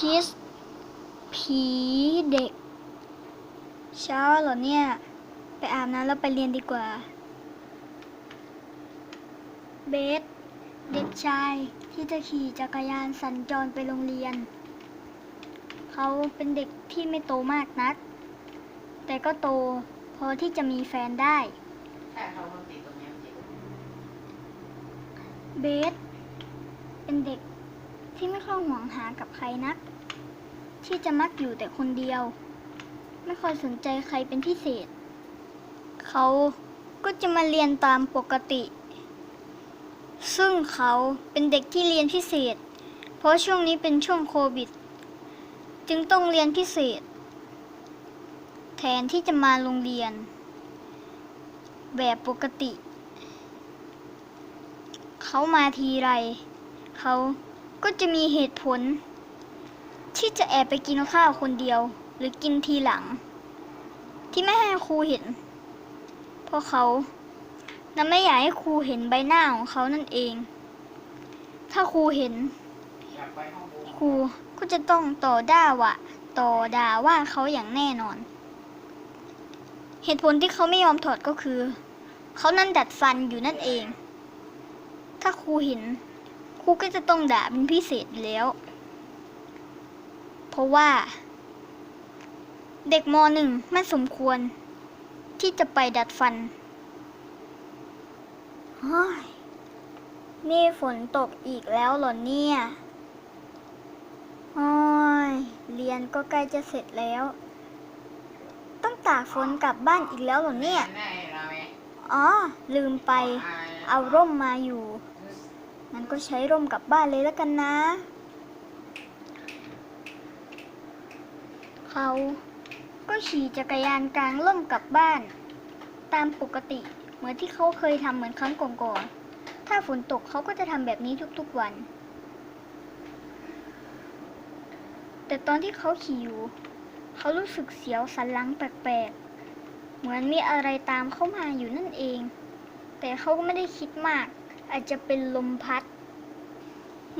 ทิส ผีเด็ก เช้าเหรอเนี่ย ไปอาบน้ำแล้วไปเรียนดีกว่า เบส เด็กชายที่จะขี่จักรยานสัญจรไปโรงเรียน เขาเป็นเด็กที่ไม่โตมากนัก แต่ก็โตพอที่จะมีแฟนได้ใช่เขาคนติดตรงเนี้ยจริงเบส เป็นเด็ก ที่ไม่ค่อยห่วงหากับใครนัก ที่จะมักอยู่แต่คนเดียว ไม่ค่อยสนใจใครเป็นพิเศษ เขาก็จะมาเรียนตามปกติ ซึ่งเขาเป็นเด็กที่เรียนพิเศษ เพราะช่วงนี้เป็นช่วงโควิด จึงต้องเรียนพิเศษ แทนที่จะมาโรงเรียน แบบปกติ เขามาทีไร เขา ก็จะมีเหตุผล ที่จะแอบไปกินข้าวคนเดียว หรือกินทีหลัง ที่ไม่ให้ครูเห็น เพราะเขานั้นไม่อยากให้ครูเห็นใบหน้าของเขานั่นเอง ถ้าครูเห็น ครูก็จะต้องต่อด่าว่าต่อด่าว่าเขาอย่างแน่นอน เหตุผลที่เขาไม่ยอมถอดก็คือ เขานั่นดัดฟันอยู่นั่นเอง ถ้าครูเห็น ครูก็จะต้องด่าเป็นพิเศษอยู่แล้ว เพราะว่า เด็กมหนึ่งไม่สมควร ที่จะไปดัดฟันเฮ้ยนี่ฝนตกอีกแล้วเหรอเนี่ยโอ้ยเรียนก็ใกล้จะเสร็จแล้ว ต้องตากฝนกลับบ้านอีกแล้วเหรอเนี่ยแน่เราไงอ๋อ ลืมไป เอาร่มมาอยู่ มันก็ใช้ร่มกลับบ้านเลยแล้วกันนะ เขาก็ขี่จักรยานกลางร่มกลับบ้าน ตามปกติเหมือนที่เขาเคยทำเหมือนครั้งก่อนๆ ถ้าฝนตกเขาก็จะทำแบบนี้ทุกๆวัน แต่ตอนที่เขาขี่อยู่เขารู้สึกเสียวสันหลังแปลกๆ เหมือนมีอะไรตามเข้ามาอยู่นั่นเอง แต่เขาก็ไม่ได้คิดมาก อาจจะเป็นลมพัด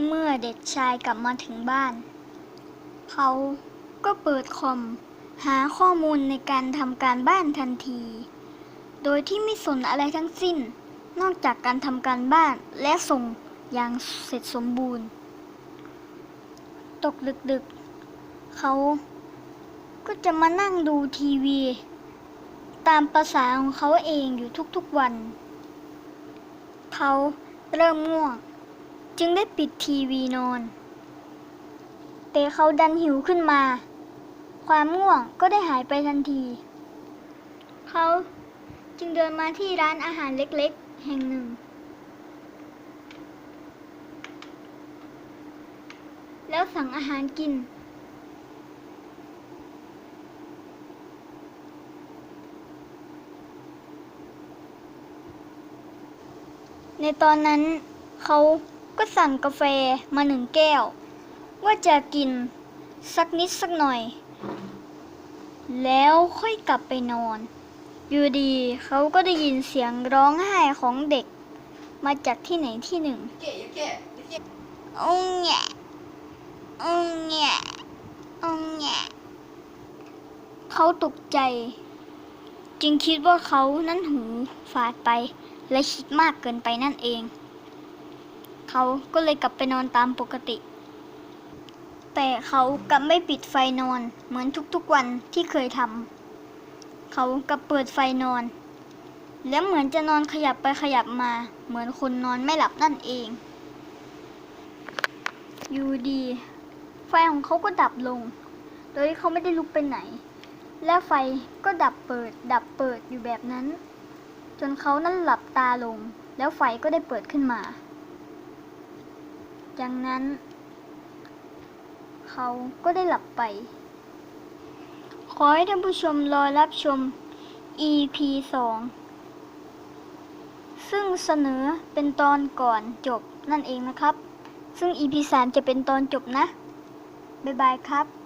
เมื่อเด็กชายกลับมาถึงบ้าน เขาก็เปิดคอม หาข้อมูลในการทำการบ้านทันที โดยที่ไม่สนอะไรทั้งสิ้น นอกจากการทำการบ้านและส่งอย่างเสร็จสมบูรณ์ ตกดึกๆ เขาก็จะมานั่งดูทีวี ตามภาษาของเขาเองอยู่ทุกๆวัน เขาเริ่มง่วง จึงได้ปิดทีวีนอน แต่เขาดันหิวขึ้นมา ความง่วงก็ได้หายไปทันที เขาจึงเดินมาที่ร้านอาหารเล็กๆ แห่งหนึ่ง แล้วสั่งอาหารกิน ในตอนนั้นเขาก็สั่งกาแฟมาหนึ่งแก้ว ว่าจะกินสักนิดสักหน่อย แล้วค่อยกลับไปนอน อยู่ดีเขาก็ได้ยินเสียงร้องไห้ของเด็ก มาจากที่ไหนที่หนึ่งเก๋เก๋เก๋องแงะองแงะองแงะเขาตกใจ จึงคิดว่าเขานั้นหูฝาดไป และคิดมากเกินไปนั่นเอง เขาก็เลยกลับไปนอนตามปกติ แต่เขากลับไม่ปิดไฟนอนเหมือนทุกๆวันที่เคยทำเขากลับเปิดไฟนอน และเหมือนจะนอนขยับไปขยับมา เหมือนคนนอนไม่หลับนั่นเองอยู่ดีไฟของเขาก็ดับลง โดยที่เขาไม่ได้ลุกไปไหน และไฟก็ดับเปิด ดับเปิดอยู่แบบนั้น จนเขานั้นหลับตาลง แล้วไฟก็ได้เปิดขึ้นมา จากนั้น เขาก็ได้หลับไป ขอให้ท่านผู้ชมรอรับชม EP 2 ซึ่งเสนอเป็นตอนก่อนจบนั่นเองนะครับ ซึ่ง EP 3จะเป็นตอนจบนะ บ๊ายบายครับ